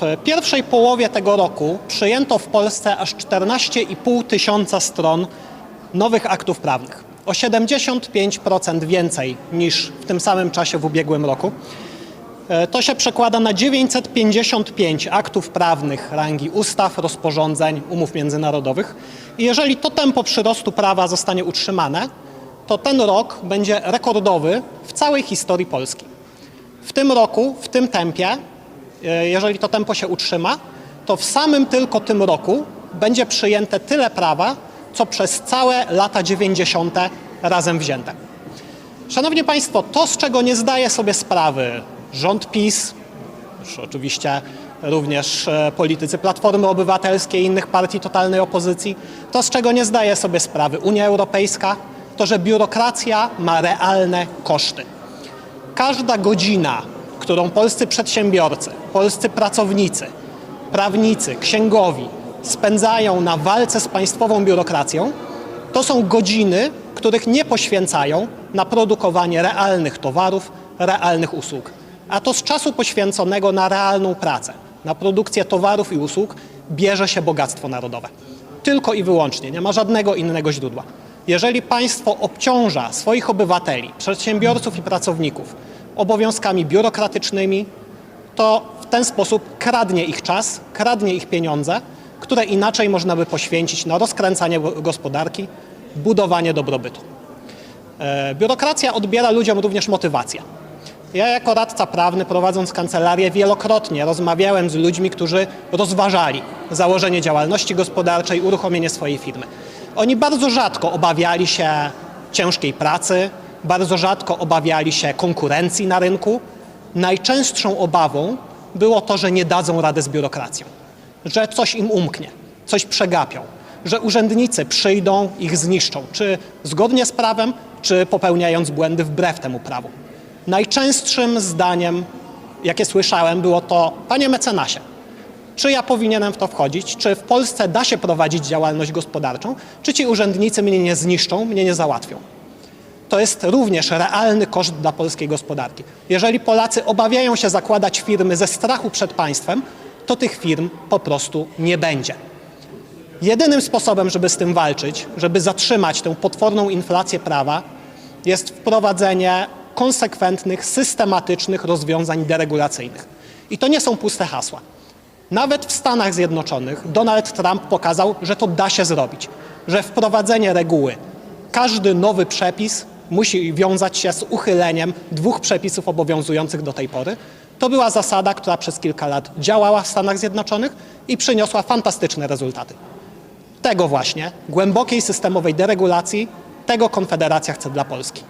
W pierwszej połowie tego roku przyjęto w Polsce aż 14,5 tysiąca stron nowych aktów prawnych. O 75% więcej niż w tym samym czasie w ubiegłym roku. E, To się przekłada na 955 aktów prawnych rangi ustaw, rozporządzeń, umów międzynarodowych. I jeżeli to tempo przyrostu prawa zostanie utrzymane, to ten rok będzie rekordowy w całej historii Polski. W tym roku, w tym tempie, jeżeli to tempo się utrzyma, to w samym tylko tym roku będzie przyjęte tyle prawa, co przez całe lata 90. razem wzięte. Szanowni Państwo, to z czego nie zdaje sobie sprawy rząd PiS, już oczywiście również e, politycy Platformy Obywatelskiej i innych partii totalnej opozycji, to z czego nie zdaje sobie sprawy Unia Europejska, to że biurokracja ma realne koszty. Każda godzina, którą polscy przedsiębiorcy, polscy pracownicy, prawnicy, księgowi spędzają na walce z państwową biurokracją, to są godziny, których nie poświęcają na produkowanie realnych towarów, realnych usług. A to z czasu poświęconego na realną pracę, na produkcję towarów i usług bierze się bogactwo narodowe. Tylko i wyłącznie, nie ma żadnego innego źródła. Jeżeli państwo obciąża swoich obywateli, przedsiębiorców i pracowników obowiązkami biurokratycznymi, to w ten sposób kradnie ich czas, kradnie ich pieniądze, które inaczej można by poświęcić na rozkręcanie go- gospodarki, budowanie dobrobytu. E, Biurokracja odbiera ludziom również motywację. Ja jako radca prawny prowadząc kancelarię wielokrotnie rozmawiałem z ludźmi, którzy rozważali założenie działalności gospodarczej, uruchomienie swojej firmy. Oni bardzo rzadko obawiali się ciężkiej pracy, bardzo rzadko obawiali się konkurencji na rynku. Najczęstszą obawą było to, że nie dadzą rady z biurokracją, że coś im umknie, coś przegapią, że urzędnicy przyjdą, ich zniszczą, czy zgodnie z prawem, czy popełniając błędy wbrew temu prawu. Najczęstszym zdaniem, jakie słyszałem, było to: Panie mecenasie, czy ja powinienem w to wchodzić? Czy w Polsce da się prowadzić działalność gospodarczą? Czy ci urzędnicy mnie nie zniszczą, mnie nie załatwią? To jest również realny koszt dla polskiej gospodarki. Jeżeli Polacy obawiają się zakładać firmy ze strachu przed państwem, to tych firm po prostu nie będzie. Jedynym sposobem, żeby z tym walczyć, żeby zatrzymać tę potworną inflację prawa, jest wprowadzenie konsekwentnych, systematycznych rozwiązań deregulacyjnych. I to nie są puste hasła. Nawet w Stanach Zjednoczonych Donald Trump pokazał, że to da się zrobić, że wprowadzenie reguły, każdy nowy przepis musi wiązać się z uchyleniem dwóch przepisów obowiązujących do tej pory. To była zasada, która przez kilka lat działała w Stanach Zjednoczonych i przyniosła fantastyczne rezultaty. Tego właśnie, głębokiej systemowej deregulacji, tego Konfederacja chce dla Polski.